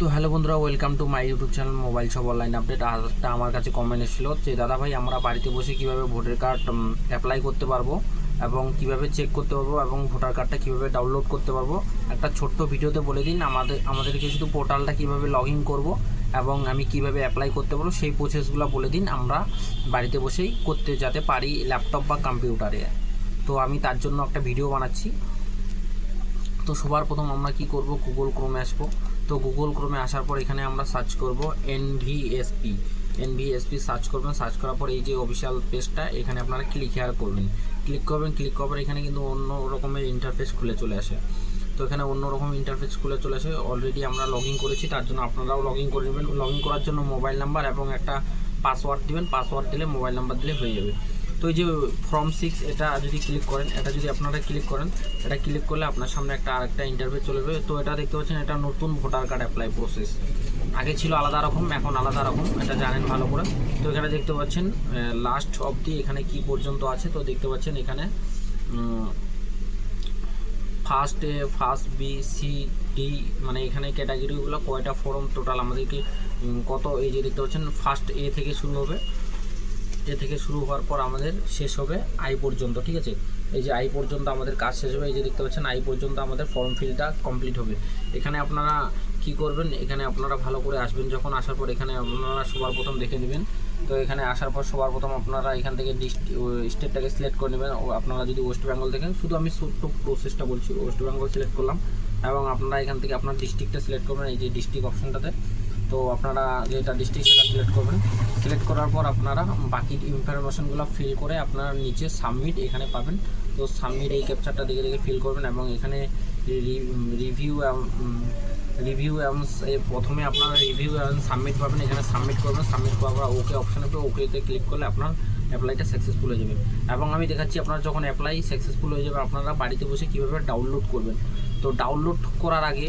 তো হ্যালো বন্ধুরা welcome to my YouTube channel mobile সব অনলাইন আপডেট একটা আমার কাছে কমেন্ট এসেছিল যে, দাদা ভাই, আমরা বাড়িতে বসে কীভাবে ভোটার কার্ড অ্যাপ্লাই করতে পারব এবং কীভাবে চেক করতে পারব এবং ভোটার কার্ডটা কীভাবে ডাউনলোড করতে পারব? একটা ছোট্ট ভিডিওতে বলে দিন, আমাদের, আমাদেরকে শুধু পোর্টালটা কীভাবে লগ ইন করব এবং আমি কীভাবে অ্যাপ্লাই করতে পারব, সেই প্রসেসগুলো বলে দিন, আমরা বাড়িতে বসেই করতে, যাতে পারি ল্যাপটপ বা কম্পিউটারে তো আমি তার জন্য একটা ভিডিও বানাচ্ছি। তো সবার প্রথম আমরা কি করব? গুগল ক্রোমে আসব। তো গুগল ক্রোমে আসার পর এখানে আমরা সার্চ করব এনভিএসপি এনভিএসপি সার্চ করবেন সার্চ করার পর এই যে অফিসিয়াল পেজটা এখানে আপনারা ক্লিক হেয়ার করবেন। ক্লিক করবেন ক্লিক করার এখানে কিন্তু অন্য রকমের ইন্টারফেস খুলে চলে আসে। তো এখানে অন্য রকম ইন্টারফেস খুলে চলে আসে। অলরেডি আমরা লগ করেছি, তার জন্য আপনারাও লগ করে নেবেন। লগ করার জন্য মোবাইল নাম্বার এবং একটা পাসওয়ার্ড দিবেন। পাসওয়ার্ড দিলে মোবাইল নাম্বার দিলে হয়ে যাবে। তো এই যে ফর্ম সিক্স এটা যদি ক্লিক করেন, এটা যদি আপনারা ক্লিক করেন, এটা ক্লিক করলে আপনার সামনে একটা আরেকটা ইন্টারভিউ চলে যাবে। তো এটা দেখতে পাচ্ছেন, এটা নতুন ভোটার কার্ড অ্যাপ্লাই প্রসেস আগে ছিল আলাদা রকম, এখন আলাদা রকম, এটা জানেন ভালো করে। তো এখানে দেখতে পাচ্ছেন লাস্ট অবধি এখানে কি পর্যন্ত আছে, তো দেখতে পাচ্ছেন এখানে first A first B C D মানে এখানে ক্যাটাগরিগুলো কয়টা ফর্ম টোটাল আমাদেরকে কত এই যে দেখতে পাচ্ছেন ফার্স্ট এ থেকে শুরু হবে। এ থেকে শুরু হওয়ার পর আমাদের শেষ হবে আই পর্যন্ত, ঠিক আছে? এই যে আই পর্যন্ত আমাদের কাজ শেষ হবে, এই যে দেখতে পাচ্ছেন, আই পর্যন্ত আমাদের ফর্ম ফিলটা কমপ্লিট হবে। এখানে আপনারা কি করবেন? এখানে আপনারা ভালো করে আসবেন যখন, আসার পর এখানে আপনারা সবার প্রথম দেখে নেবেন। তো এখানে আসার পর সবার প্রথম আপনারা এখান থেকে স্টেটটাকে সিলেক্ট করে নেবেন। আপনারা যদি ওয়েস্ট বেঙ্গল দেখেন, শুধু আমি ছোট্ট প্রসেসটা বলছি ওয়েস্ট বেঙ্গল সিলেক্ট করলাম। এবং আপনারা এখান থেকে আপনার ডিস্ট্রিক্টটা সিলেক্ট করবেন, এই যে ডিস্ট্রিক্ট অপশনটাতে তো আপনারা যেটা ডিস্ট্রিক্ট সেটা সিলেক্ট করবেন সিলেক্ট করার পর আপনারা বাকি ইনফরমেশনগুলো ফিল করে আপনারা নিচে সাবমিট এখানে পাবেন। তো সাবমিট এই ক্যাপচারটা দেখে দেখে ফিল করবেন এবং এখানে রিভিউ রিভিউ এবং প্রথমে আপনারা রিভিউ এবং সাবমিট পাবেন, এখানে সাবমিট করবেন। সাবমিট করার পর ওকে অপশানে পেয়ে ওকেতে ক্লিক করলে আপনার অ্যাপ্লাইটা সাকসেসফুল হয়ে যাবে। এবং আমি দেখাচ্ছি আপনার যখন অ্যাপ্লাই সাকসেসফুল হয়ে যাবে, আপনারা বাড়িতে বসে কীভাবে ডাউনলোড করবেন। তো ডাউনলোড করার আগে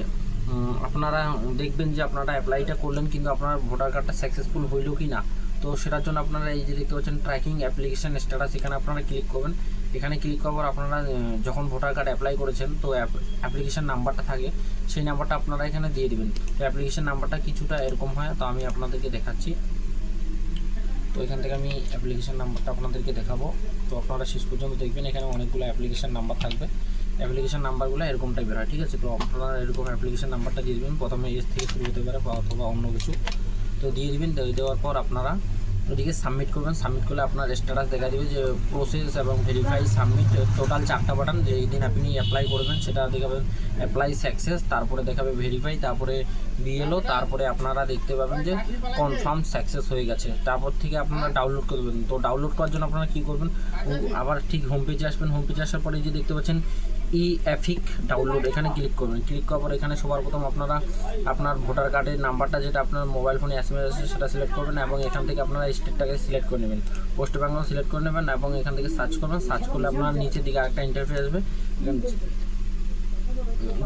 আপনারা দেখবেন যে আপনারা অ্যাপ্লাইটা করলেন কিন্তু আপনার ভোটার কার্ডটা সাকসেসফুল হইল কি না তো সেটার জন্য আপনারা এই যে দেখতে পাচ্ছেন ট্র্যাকিং অ্যাপ্লিকেশন স্ট্যাটাস এখানে আপনারা ক্লিক করবেন। এখানে ক্লিক করার আপনারা যখন ভোটার কার্ড অ্যাপ্লাই করেছেন, তো অ্যাপ্লিকেশান নাম্বারটা থাকে, সেই নাম্বারটা আপনারা এখানে দিয়ে দিবেন। তো অ্যাপ্লিকেশান নাম্বারটা কিছুটা এরকম হয়, তো আমি আপনাদেরকে দেখাচ্ছি। তো এখান থেকে আমি অ্যাপ্লিকেশন নাম্বারটা আপনাদেরকে দেখাবো। তো আপনারা শেষ পর্যন্ত দেখবেন, এখানে অনেকগুলো অ্যাপ্লিকেশান নাম্বার থাকবে। অ্যাপ্লিকেশন নাম্বারগুলো এরকম টাইপের হয়, ঠিক আছে? তো আপনারা এরকম অ্যাপ্লিকেশন নাম্বারটা দিয়ে দেবেন। প্রথমে এস থেকে শুরু হতে পারে বা অথবা অন্য কিছু। তো দিয়ে দিবেন দেওয়ার পর আপনারা ওদিকে সাবমিট করবেন। সাবমিট করলে আপনার স্ট্যাটাস দেখা দেবে যে প্রসেস এবং ভেরিফাই সাবমিট টোটাল চারটা বাটন যে দিন আপনি অ্যাপ্লাই করবেন, সেটা দেখাবেন। অ্যাপ্লাই সাকসেস তারপরে দেখাবে ভেরিফাই তারপরে বিএলও তারপরে আপনারা দেখতে পাবেন যে কনফার্ম সাকসেস হয়ে গেছে। তারপর থেকে আপনারা ডাউনলোড করবেন তো ডাউনলোড করার জন্য আপনারা কী করবেন? আবার ঠিক হোম পেজে আসবেন। হোম পেজে আসার পরে যে দেখতে পাচ্ছেন ই অ্যাফিক ডাউনলোড এখানে ক্লিক করবেন। ক্লিক করার পর এখানে সবার প্রথম আপনারা আপনার ভোটার কার্ডের নাম্বারটা যেটা আপনার মোবাইল ফোনে এস এম এস সেটা সিলেক্ট করবেন এবং এখান থেকে আপনারা স্টেটটাকে সিলেক্ট করে নেবেন। ওয়েস্ট বেঙ্গল সিলেক্ট করে নেবেন এবং এখান থেকে সার্চ করবেন। সার্চ করলে আপনার নিচের দিকে আরেকটা ইন্টারফেস আসবে।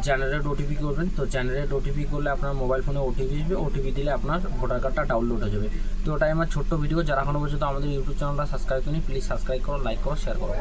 জেনারেট ওটিপি করবেন। তো জেনারেট ওটিপি করলে আপনার মোবাইল ফোনে ওটিপি আসবে। ওটিপি দিলে আপনার ভোটার কার্ডটা ডাউনলোড হয়ে যাবে। তো ওটাই আমার ছোট্ট ভিডিও যারা এখনও পর্যন্ত আমাদের ইউটিউব চ্যানেলটা সাবস্ক্রাইব করেনি প্লিজ সাবস্ক্রাইব করো লাইক করো শেয়ার করো।